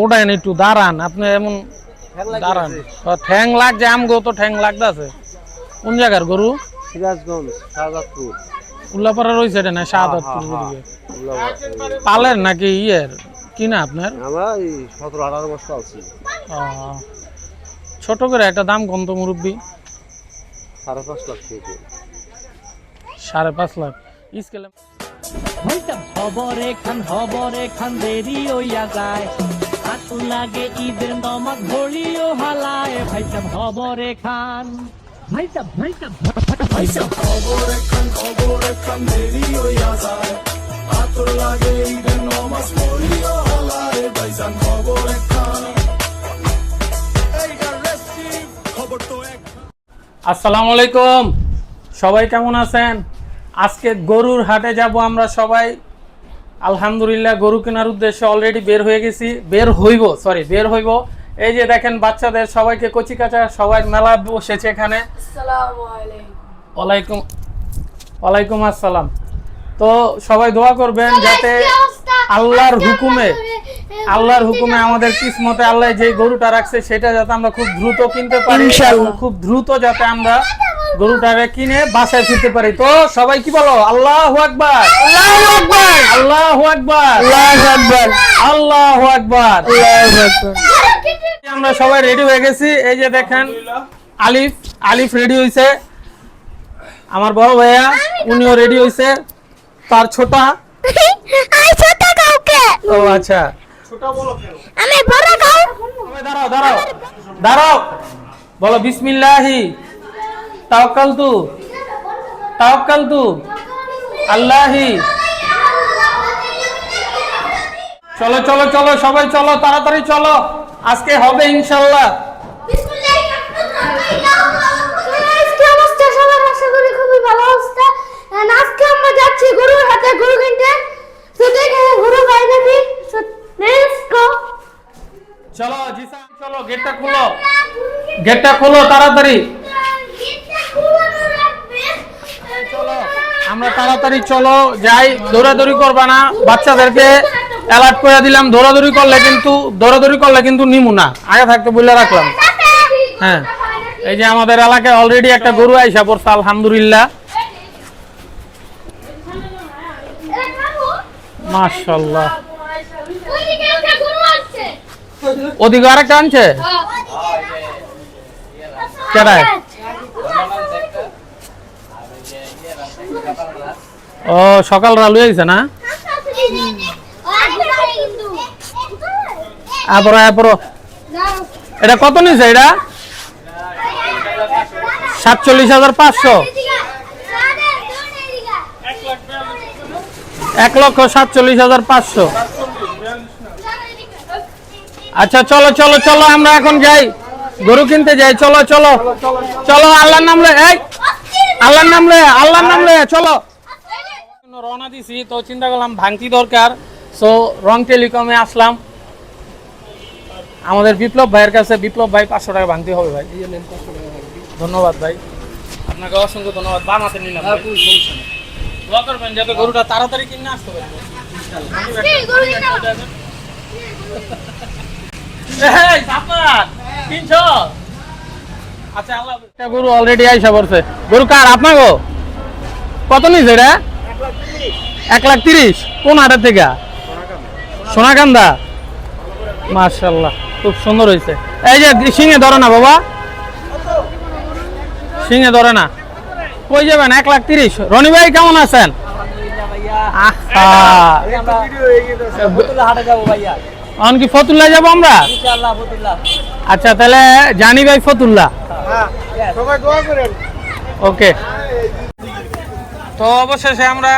ওটান একটু দাঁড়ান আপনি এমন দাঁড়ান। ঠ্যাং লাগছে আমগো তো ঠ্যাং লাগতেছে কোন জায়গার গরু? সিরাজগঞ্জ শাহজাদপুর। উল্লাপাড়া রয়েছে এটা না শাহাদতপুর দিকে পালের নাকি ইয়ের? কিনা আপনার? আমরা সতেরো আঠারো বছর আছি ছোট করে একটা দাম কম তো মুরব্বী। সাড়ে পাঁচ লাখ সাড়ে পাঁচ লাখ। স্কেলে হইতা খবরে খান খবরে খান দেরি হইয়া যায়। হাত লাগে ঈদের নমাজ ঘড়িও হালায় ভাইসা খবরে খান ভাইসা ভাইসা ভাইসা আসসালামু আলাইকুম। সবাই কেমন আছেন? আজকে গরুর হাটে যাব আমরা সবাই। আলহামদুলিল্লাহ গরু কেনার উদ্দেশ্যে অলরেডি বের হয়ে গেছি। বের হইব সরি বের হইব। এই যে দেখেন বাচ্চাদের সবাইকে কচি কাচা সবাই মেলা বসেছে এখানে। ওয়ালাইকুম ওয়ালাইকুম আসসালাম। তো সবাই দোয়া করবেন যাতে আল্লাহর হুকুমে আল্লাহর হুকুমে আমাদের কিসমতে আল্লাহ যে গরুটা রাখছে সেটা যাতে আমরা খুব দ্রুত কিনতে পারি খুব দ্রুত যাতে আমরা গরুটারে কিনে বাসায় ফিরতে পারি। তো সবাই কি বলো? আল্লাহ আকবার। আল্লাহ আকবার। আল্লাহু আকবার। আল্লাহু আকবার। আমরা সবাই রেডি হয়ে গেছি। এই যে দেখেন আলিফ আলিফ রেডি হইছে। আমার বড় ভাইয়া উনিও রেডি হয়েছে তার ছোটা। আই ছোট কাউকে। ও আচ্ছা। আমি বড় দাঁড়াও দাঁড়াও। দাঁড়াও। বলো বিসমিল্লাহি। তাওয়াক্কালতু তাওয়াক্কালতু আল্লাহি। চলো চলো চলো সবাই চলো তাড়াতাড়ি চলো। আজকে হবে ইনশাল্লাহ তো চলো জিসা চলো গেটটা খুলো। গেটটা খোলো তাড়াতাড়ি চলো আমরা তাড়াতাড়ি চলো যাই। দৌড়াদৌড়ি করবা না। বাচ্চাদেরকে অ্যালার্ট করে দিলাম। দৌড়াদৌড়ি করলে কিন্তু দৌড়াদৌড়ি করলে কিন্তু নিমু না। আগে থাকতে বলে রাখলাম। হ্যাঁ। এই যে আমাদের এলাকায় অলরেডি একটা গরু আইসা পড়ছে আলহামদুলিল্লাহ। মাশাল্লাহ ওদিকে আরেকটা আনছে? কেডায়? ও, সকাল রালু আইছে না? এটা কত নিছে এটা? সাতচল্লিশ হাজার পাঁচশো। এক লক্ষ সাতচল্লিশ হাজার পাঁচশো। আচ্ছা চলো চলো চলো, আমরা এখন যাই। গরু কিনতে যাই। চলো চলো চলো, আল্লাহর নাম এই! আল্লাহর নাম লে আল্লাহর নাম লে চলো। রওনা দিছি তো চিন্তা করলাম ভাঙতি দরকার। সো রং টেলিকমে আসলাম। আমাদের বিপ্লব ভাইয়ের কাছে বিপ্লব ভাই পাঁচশো টাকা ভাঙতি হবে ভাই। ধন্যবাদ ভাই। আপনাকে অসংখ্য ধন্যবাদ। বাম হাতে নিলাম দোয়া করবেন যাতে গরুটা তাড়াতাড়ি কিনে আসতে পারি। এই, তিনশো। আচ্ছা, আল্লাহ গরু অলরেডি আইসা পড়ছে। গরু কার? আপনার গো কত এটা এক লাখ তিরিশ। কোন হাটের থেকে? সোনাকান্দা। মার্শাল্লাহ খুব সুন্দর হয়েছে এই যে ধরে না বাবা? সিংহে ধরে না। কই যাবেন? এক লাখ তিরিশ। রনি ভাই কেমন আছেন? কি ফতুল্লা যাব আমরা? আচ্ছা তাহলে জানি ভাই ফতুল্লা ওকে। তো অবশেষে আমরা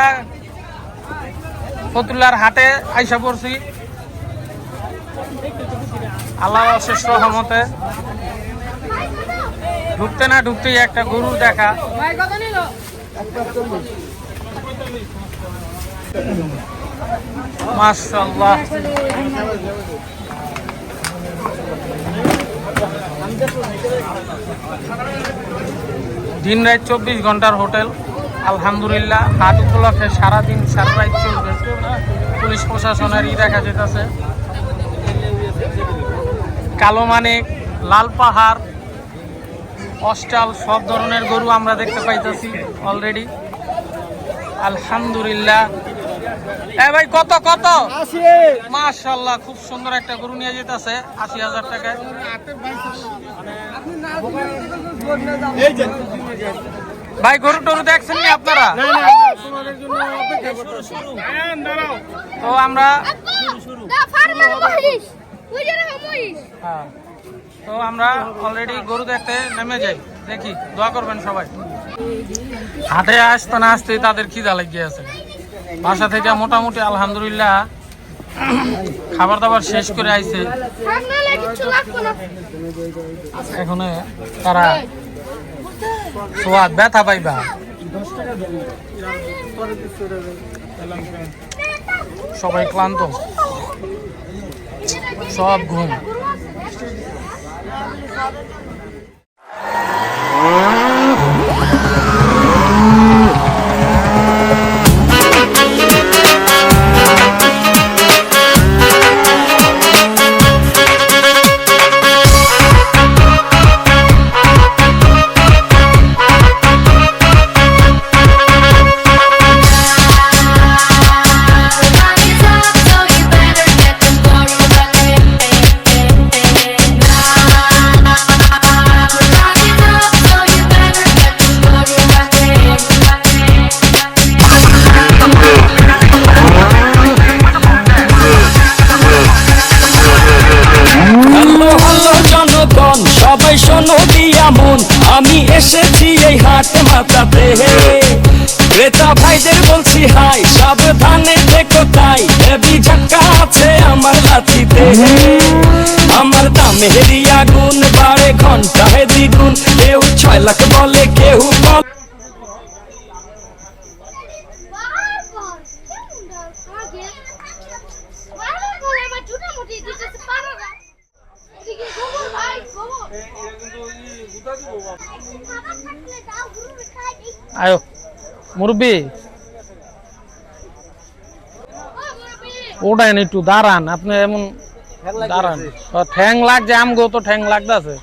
ফতুল্লার হাটে আইসা পড়ছি। আল্লাহ অশেষ রহমতে। ঢুকতে না ঢুকতেই একটা গরুর দেখা। মাশাল্লাহ দিন রাত চব্বিশ ঘণ্টার হোটেল। আলহামদুলিল্লাহ, হাট উপলক্ষে সারাদিন সারা রাত চলবে। পুলিশ প্রশাসনের ই দেখা যেতেছে। কালো মানিক, লাল পাহাড় অস্টাল সব ধরনের গরু আমরা দেখতে পাইতেছি অলরেডি আলহামদুলিল্লাহ এ ভাই কত কত? মাশাল্লাহ খুব সুন্দর একটা গরু নিয়ে যেতেছে আশি হাজার টাকায়। ভাই গরু টরু দেখছেন নি আপনারা? তো আমরা হ্যাঁ। তো আমরা অলরেডি গরু দেখতে নেমে যাই। দেখি দোয়া করবেন সবাই। হাটে আসতে না আসতেই তাদের খিদা লেগে আছে বাসা থেকে মোটামুটি আলহামদুলিল্লাহ খাবার দাবার শেষ করে আইছে। এখন তারা সোয়াদ ব্যথা পাইবা। সবাই ক্লান্ত। সব ঘুম। হ্যালো সবাই শোনো দিয়া মন আমি এসেছি এই হাট মাথাতে ক্রেতা ভাইদের বলছি, হাই, সাবধানে দেখো তাই। হেভি ঝাক্কা আছে আমার লাঠিতে। আমার দামে হেরিয়া গুণ বাড়ে ঘন্টায় দ্বিগুণ। কেউ ছয় লাখ বলে, কেউ বলে আয়ো মুরব্বী। ওটাই একটু দাঁড়ান আপনি এমন দাঁড়ান। ঠ্যাং লাগছে আমগো তো ঠ্যাং লাগতেছে।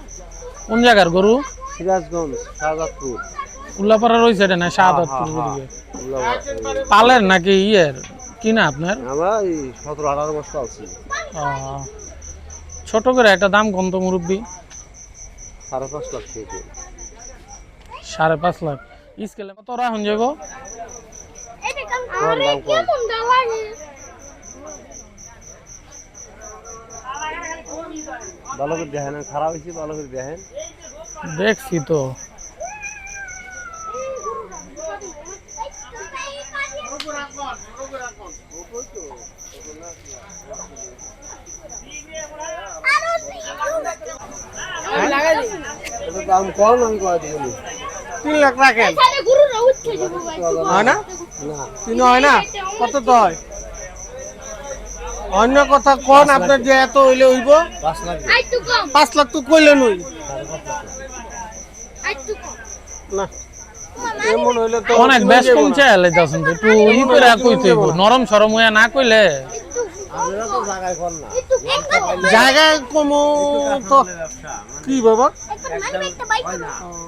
কোন জায়গার গরু? সিরাজগঞ্জ উল্লাপাড়া রয়েছে এটা না শাহাদতপুর পালের নাকি ইয়ের? কি না আপনার? আমরা সতেরো আঠারো বছর আছি ছোট করে একটা দাম কম তো মুরব্বী। সাড়ে পাঁচ লাখ সাড়ে পাঁচ লাখ। স্কেলে কত রাখুন যাব ভালো করে দেখেন খারাপ হয়েছে ভালো করে দেখেন দেখছি তো এটা দাম কম আমি কয় দিব তিন লাখ রাখেন। গুরুরা উঠছে যাব ভাই হয় না? না তিন হয় না? কত তো হয়? অন্য কথা কোন আপনার যে এত হইলে হইব? পাঁচ লাখ। তো কইলে নই। আই টু কম না এমন হইলে তো অনেক বেশ কমছে এলে যাচ্ছেন একটু ই করে কইতে নরম সরম হইয়া না কইলে? জায়গায় কমো তো কি বাবা একটা মাইক একটা বাইক না আহ, জায়গায়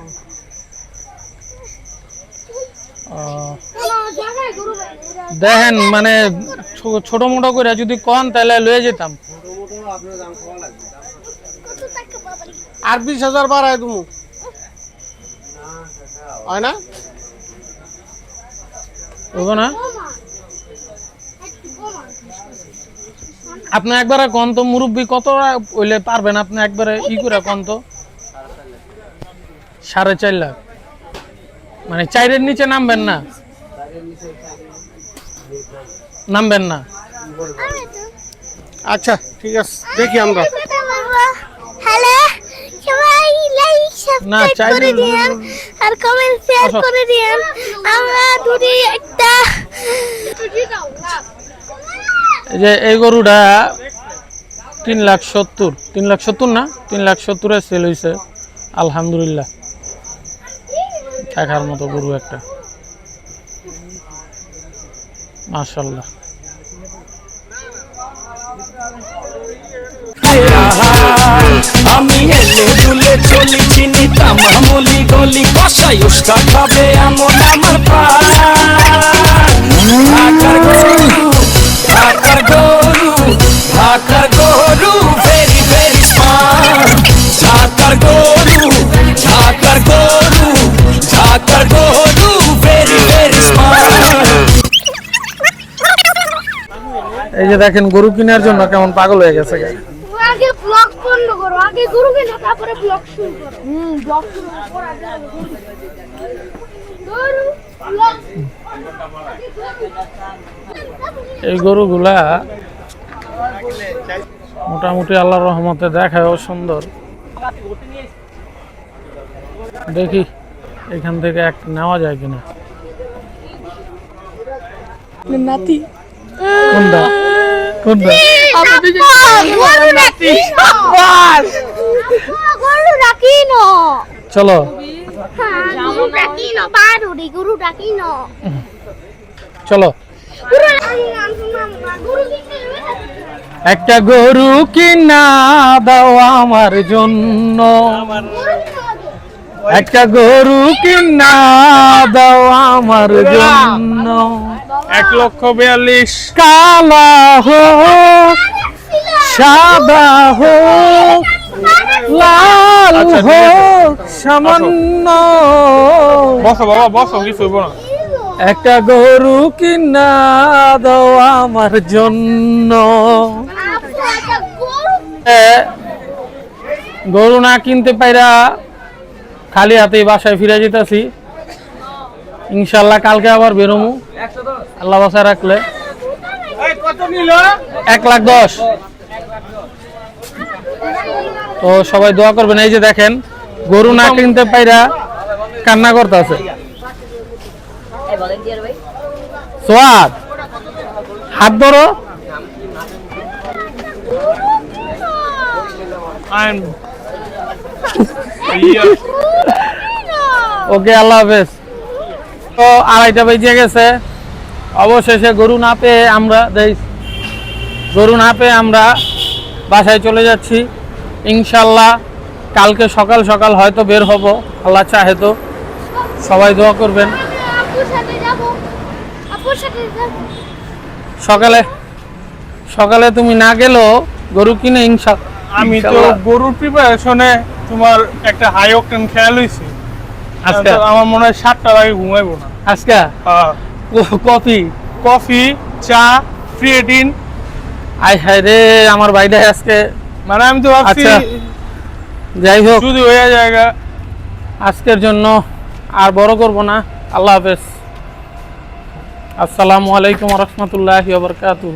গুরু ভাই দেখেন মানে ছোট মোটো করে যদি কন, তাহলে লয়ে যেতাম। আর বিশ হাজার বাড়ায় তুমি হয় না? আপনি একবারে কন তো, মুরব্বী কত হইলে পারবেন? আপনি একবারে ই করে কন তো? সাড়ে চার লাখ। মানে চাইরের নিচে নামবেন না? নামবেন না? আচ্ছা ঠিক আছে দেখি আমরা। হ্যালো সবাই লাইক না, সাবস্ক্রাইব করে দিন আর কমেন্ট শেয়ার করে দিন আমরা দুটি একটা এই যে এই গরুটা তিন লাখ সত্তর তিন লাখ সত্তর না? তিন লাখ সত্তরে সেল হয়েছে আলহামদুলিল্লাহ। দেখার মতো গরু একটা। মাশাল্লাহ আমি এলে দুলে চলি চিনি তামামুলি গলি কষাই উস্কা খাবে এমন আমার পান ঢাকার গরু ঢাকার গরু ঢাকার গরু, ভেরি ভেরি স্মার্ট ঢাকার গরু যে দেখেন গরু কেনার জন্য কেমন পাগল হয়ে গেছে গা। আগে ব্লগ বন্ধ করো আগে গরু কিনা তারপরে ব্লগ শুরু করো। হুম ব্লগ শুরু করো। আগে গরু এই গরুগুলা মোটামুটি আল্লাহর রহমতে দেখায়ও সুন্দর। দেখি এখান থেকে এক নেওয়া যায় কিনা। নাতি। কোনটা? কোনটা গরু নাকি গরু নাকি নো। চলো। গরু নাকি নো বারুরি গরু নাকি নো। চলো। একটা গরু কিনা দাও আমার জন্য। একটা গরু কিনা দাও আমার জন্য। এক লক্ষ বিয়াল্লিশ। কালা হোক সাদা হোক লাল আচ্ছা। হোক সামান্য। বসো বাবা বসো কিছু না। একটা গরু কিনা দাও আমার জন্য। গরু না কিনতে পাইরা খালি হাতেই বাসায় ফিরে যেতেছি। ইনশাল্লাহ কালকে আবার বেরোমু। আল্লাহ বাসায় রাখলে। এক লাখ দশ। তো সবাই দোয়া করবেন। এই যে দেখেন, গরু না কিনতে পাইরা কান্না করতেছে। সোয়াদ, হাত ধরো। ওকে আল্লাহ হাফেজ। তো আড়াইটা বেজে গেছে। অবশেষে গরু না পেয়ে আমরা গরু না পেয়ে আমরা বাসায় চলে যাচ্ছি। ইনশাল্লাহ কালকে সকাল সকাল হয়তো বের হব। আল্লাহ চাহে তো। সবাই দোয়া করবেন। সকালে সকালে তুমি না গেলেও গরু কিনে ইনশা আমি তো গরুর প্রিপারেশনে তোমার একটা হাই অকটেন খেয়াল হয়েছি আজকে? আমার মনে হয় সাতটার আগে ঘুমাইবো না। আজকে? কফি? কফি চা ক্রিয়েটিন আয় হায় রে আমার বাইরে আজকে মানে আমি তো ভাবছি আচ্ছা। যাই হোক। যদি হয়ে জায়গা আজকের জন্য আর বড় করব না। আল্লাহ হাফেজ। আসসালামু আলাইকুম রহমতুল্লাহ বরকাতুহ।